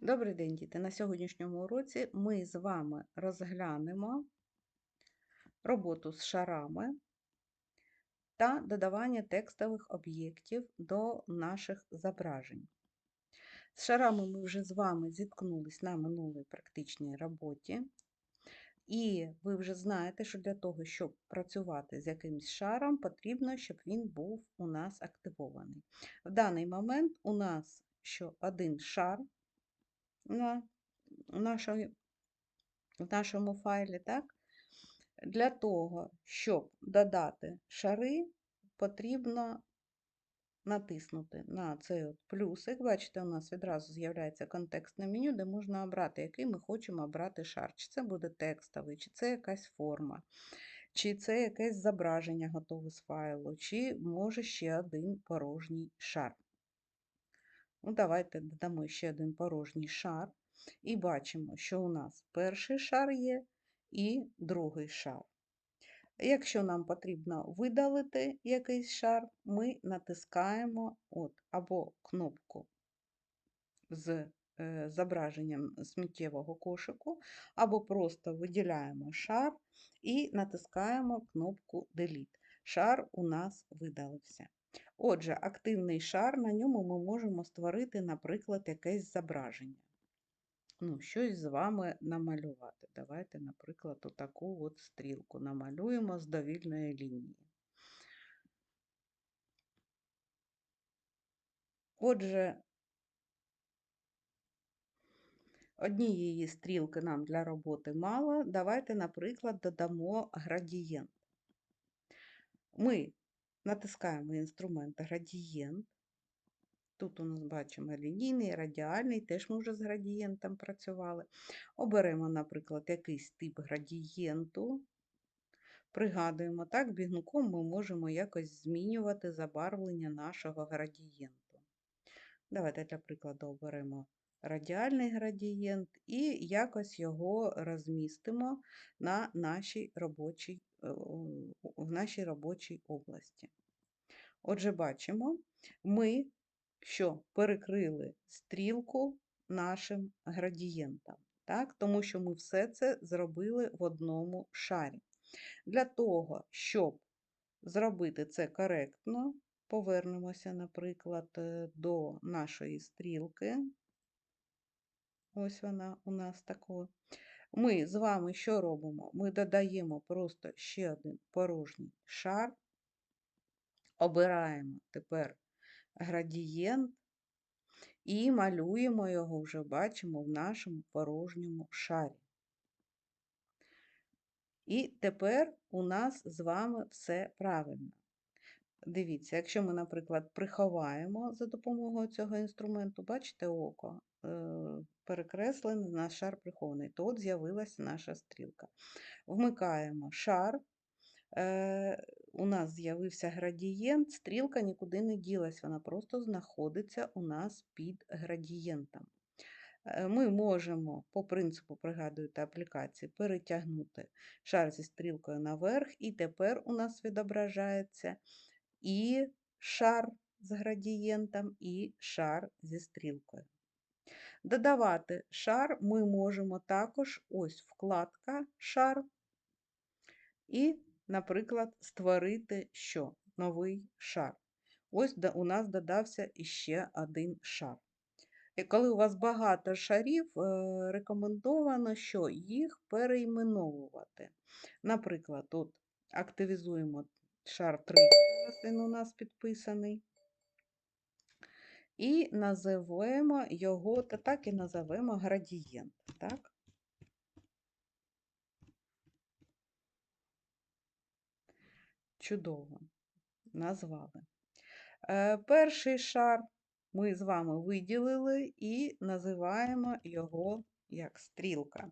Добрий день, діти! На сьогоднішньому уроці ми з вами розглянемо роботу з шарами та додавання текстових об'єктів до наших зображень. З шарами ми вже з вами зіткнулись на минулій практичній роботі, і ви вже знаєте, що для того, щоб працювати з якимось шаром, потрібно, щоб він був у нас активований. В даний момент у нас що один шар на нашої, в нашому файлі, так? Для того, щоб додати шари, потрібно натиснути на цей от плюсик. Бачите, у нас відразу з'являється контекстне меню, де можна обрати, який ми хочемо обрати шар. Чи це буде текстовий, чи це якась форма, чи це якесь зображення готове з файлу, чи може ще один порожній шар. Ну, Давайте додамо ще один порожній шар. І бачимо, що у нас перший шар є і другий шар. Якщо нам потрібно видалити якийсь шар, ми натискаємо от, або кнопку з е, зображенням сміттєвого кошику, або просто виділяємо шар і натискаємо кнопку Delete. Шар у нас видалився. Отже, активний шар, на ньому ми можемо створити, наприклад, якесь зображення. Ну, Щось з вами намалювати. Давайте, наприклад, отаку от стрілку намалюємо з довільної лінії. Отже, однієї стрілки нам для роботи мало. Давайте, наприклад, додамо градієнт. Ми Натискаємо інструмент градієнт. Тут у нас бачимо лінійний, радіальний, теж ми вже з градієнтом працювали. Оберемо, наприклад, якийсь тип градієнту. Пригадуємо, так, бігунком ми можемо якось змінювати забарвлення нашого градієнту. Давайте, для прикладу, оберемо радіальний градієнт і якось його розмістимо на нашій робочій, е, в нашій робочій області. Отже, бачимо, ми що перекрили стрілку нашим градієнтам, так? тому що ми все це зробили в одному шарі. Для того, щоб зробити це коректно, повернемося, наприклад, е, до нашої стрілки. Ось вона у нас такою. Ми з вами що робимо? Ми додаємо просто ще один порожній шар, обираємо тепер градієнт і малюємо його, вже бачимо, в нашому порожньому шарі. І тепер у нас з вами все правильно. Дивіться, якщо ми, наприклад, приховаємо за допомогою цього інструменту, бачите око, е, перекреслений наш шар прихований, то от з'явилася наша стрілка. Вмикаємо шар, е, у нас з'явився градієнт, стрілка нікуди не ділась, вона просто знаходиться у нас під градієнтом. Е, ми можемо, по принципу, пригадуєте аплікації, перетягнути шар зі стрілкою наверх, і тепер у нас відображається і шар з градієнтом, і шар зі стрілкою. Додавати шар ми можемо також ось вкладка шар, і, наприклад, створити що? Новий шар. Ось у нас додався іще один шар. І коли у вас багато шарів, е, рекомендовано, що їх перейменовувати. Наприклад, тут активізуємо шар 3, він у нас підписаний. І називаємо його, та так і називаємо градієнт. Так? Чудово назвали. Е, перший шар ми з вами виділили і називаємо його як стрілка.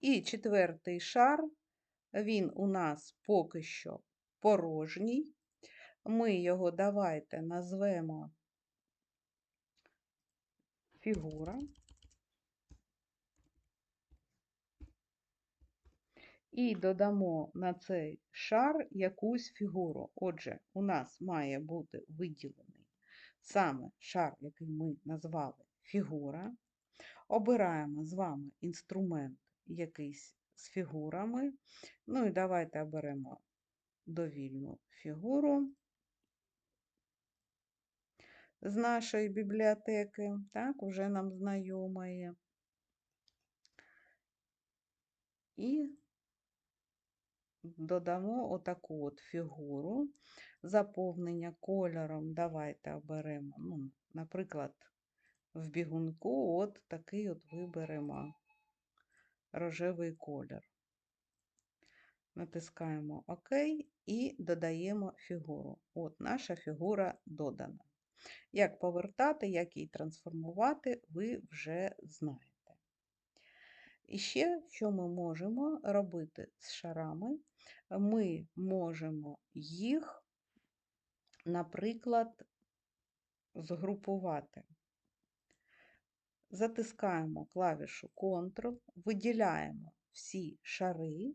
І четвертий шар, він у нас поки що порожній. Ми його давайте назвемо фігура. І додамо на цей шар якусь фігуру. Отже, у нас має бути виділений саме шар, який ми назвали фігура. Обираємо з вами інструмент якийсь з фігурами. Ну і давайте оберемо довільну фігуру з нашої бібліотеки, так, уже нам знайомої. І додамо отаку от фігуру. Заповнення кольором давайте оберемо, ну, наприклад, в бігунку от такий от виберемо рожевий колір. Натискаємо ОК і додаємо фігуру. От наша фігура додана. Як повертати, як її трансформувати, ви вже знаєте. І ще, що ми можемо робити з шарами, ми можемо їх, наприклад, згрупувати. Затискаємо клавішу Ctrl, виділяємо всі шари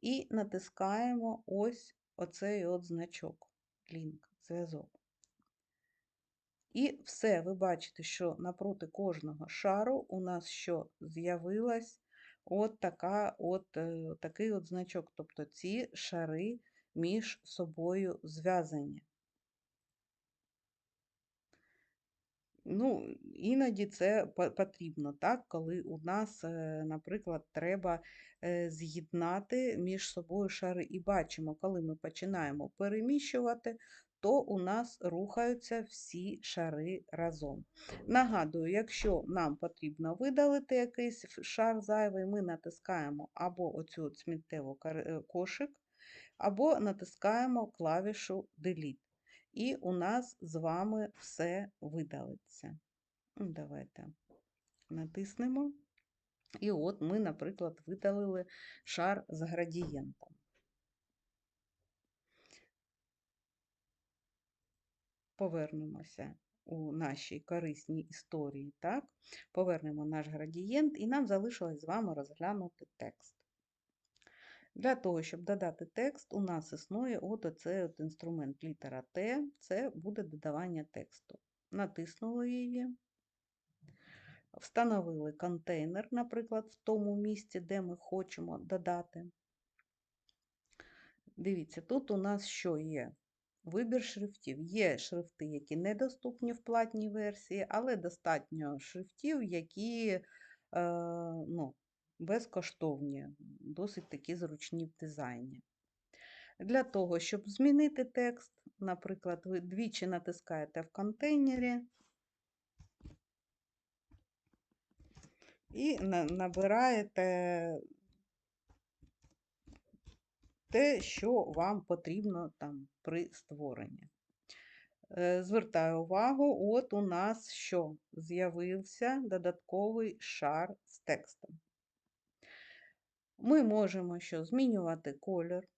і натискаємо ось оцей от значок, лінк, зв'язок. І все, ви бачите, що напроти кожного шару у нас що з'явилась от така от, е, такий от значок, тобто ці шари між собою зв'язані. Ну, іноді це потрібно, так, коли у нас, е, наприклад, треба е, з'єднати між собою шари. І бачимо, коли ми починаємо переміщувати, то у нас рухаються всі шари разом. Нагадую, якщо нам потрібно видалити якийсь шар зайвий, ми натискаємо або оцю сміттєву е, кошик, або натискаємо клавішу Delete. І у нас з вами все видалиться. Давайте натиснемо. І от ми, наприклад, видалили шар з градієнтом. Повернемося у нашій корисній історії, так? Повернемо наш градієнт, і нам залишилось з вами розглянути текст. Для того, щоб додати текст, у нас існує от оцей от інструмент літера Т, це буде додавання тексту. Натиснули її, встановили контейнер, наприклад, в тому місці, де ми хочемо додати. Дивіться, тут у нас що є? Вибір шрифтів. Є шрифти, які недоступні в платній версії, але достатньо шрифтів, які е, ну, безкоштовні, досить такі зручні в дизайні. Для того, щоб змінити текст, наприклад, ви двічі натискаєте в контейнері і набираєте те, що вам потрібно там при створенні. Е, звертаю увагу, от у нас що з'явився додатковий шар з текстом. Ми можемо що змінювати колір,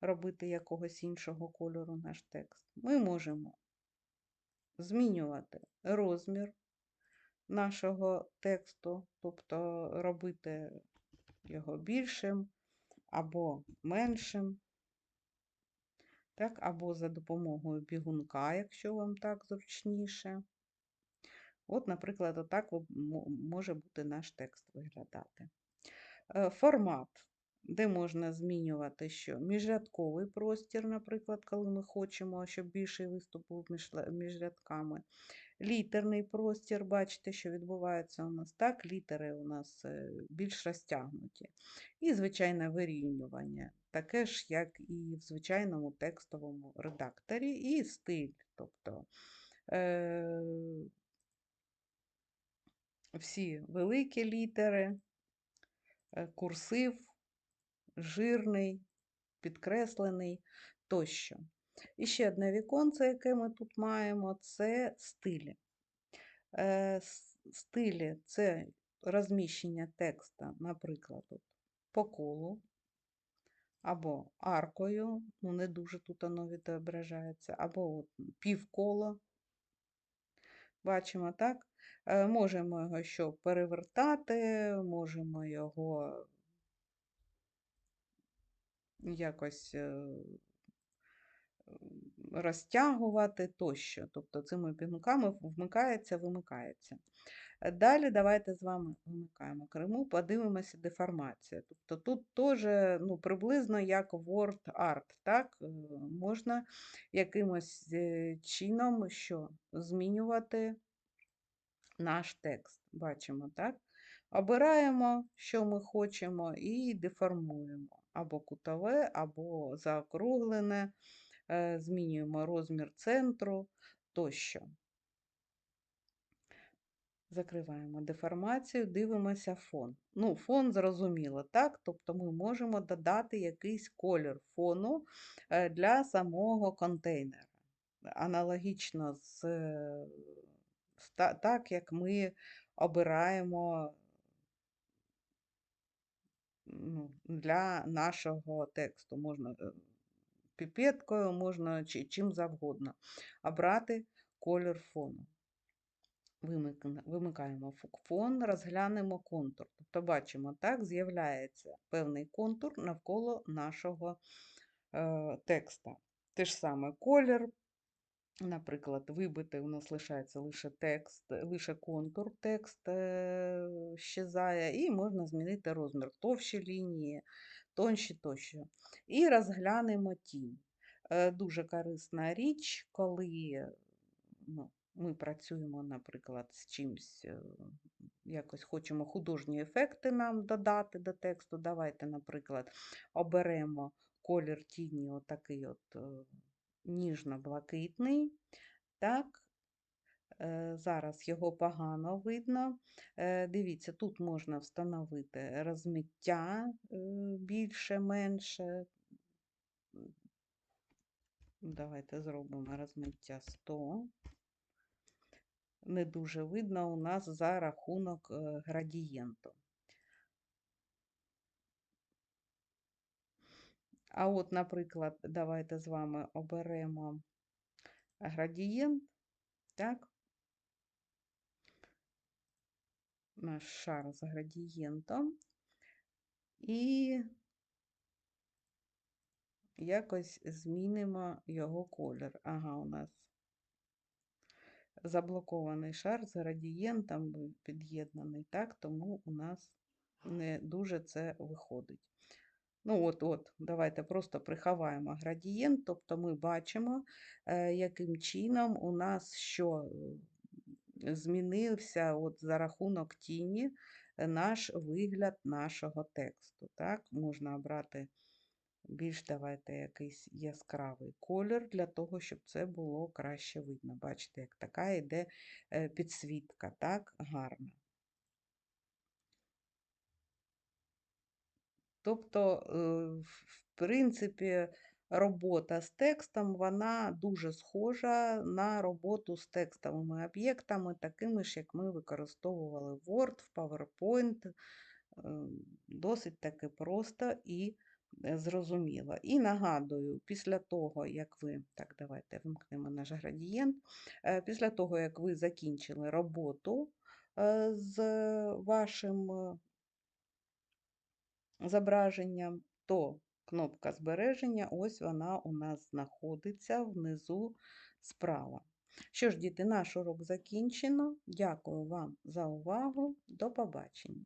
робити якогось іншого кольору наш текст. Ми можемо змінювати розмір нашого тексту, тобто робити його більшим або меншим, так, або за допомогою бігунка, якщо вам так зручніше. От, наприклад, отак може бути наш текст виглядати. Е, формат, де можна змінювати що? Міжрядковий простір, наприклад, коли ми хочемо, щоб більший виступ був між рядками. Літерний простір, бачите, що відбувається у нас так, літери у нас е, більш розтягнуті. І звичайне вирівнювання, таке ж, як і в звичайному текстовому редакторі, і стиль. тобто е, всі великі літери, курсив, жирний, підкреслений тощо. І ще одне віконце, яке ми тут маємо, це стилі. Е, стилі це розміщення текста, наприклад, по колу або аркою, ну не дуже тут воно відображається, або от півколо. Бачимо, так? Е, можемо його що перевертати, можемо його якось е, розтягувати тощо. Тобто цими пінками вмикається, вимикається. Далі давайте з вами вимикаємо Криму, подивимося деформація. Тобто тут теж ну, приблизно як Word Art, так? Е, можна якимось чином що? змінювати наш текст. Бачимо, так? Обираємо, що ми хочемо, і деформуємо або кутове, або заокруглене, е, змінюємо розмір центру тощо. Закриваємо деформацію, дивимося фон. Ну, фон зрозуміло, так? Тобто ми можемо додати якийсь колір фону е, для самого контейнера. Аналогічно з, е, так, як ми обираємо ну, для нашого тексту. Можна е, піпеткою, можна чи, чим завгодно обрати колір фону. Вимикаємо фон, розглянемо контур. Тобто бачимо, так, з'являється певний контур навколо нашого е, текста. Те ж саме колір, наприклад, вибитий у нас лишається лише текст, лише контур, текст щезає, і можна змінити розмір товщі лінії, тонші тощо. І розглянемо тінь. Е, Дуже корисна річ, коли ну, ми працюємо, наприклад, з чимось, якось хочемо художні ефекти нам додати до тексту. Давайте, наприклад, оберемо колір тіні, отакий от е, ніжно-блакитний. Так, Е, зараз його погано видно. Е, Дивіться, тут можна встановити розмиття е, більше-менше. Давайте зробимо розмиття 100. Не дуже видно у нас за рахунок градієнту. А от, наприклад, давайте з вами оберемо градієнт, так? Наш шар з градієнтом. І якось змінимо його колір. Ага, у нас заблокований шар з градієнтом під'єднаний, так, тому у нас не дуже це виходить. Ну, от, от, давайте просто приховаємо градієнт, тобто ми бачимо, е, яким чином у нас що е, змінився от за рахунок тіні е, наш вигляд нашого тексту. Так? Можна обрати більш давайте якийсь яскравий колір для того, щоб це було краще видно. Бачите, як така йде е, підсвітка, так, гарна. Тобто, е, в принципі, робота з текстом, вона дуже схожа на роботу з текстовими об'єктами, такими ж, як ми використовували Word, в PowerPoint. Е, Досить таки просто і е, зрозуміло. І нагадую, після того, як ви, так, давайте вимкнемо наш градієнт, Е, після того, як ви закінчили роботу з вашим зображенням, то кнопка збереження, ось вона у нас знаходиться внизу справа. Що ж, діти, наш урок закінчено. Дякую вам за увагу. До побачення.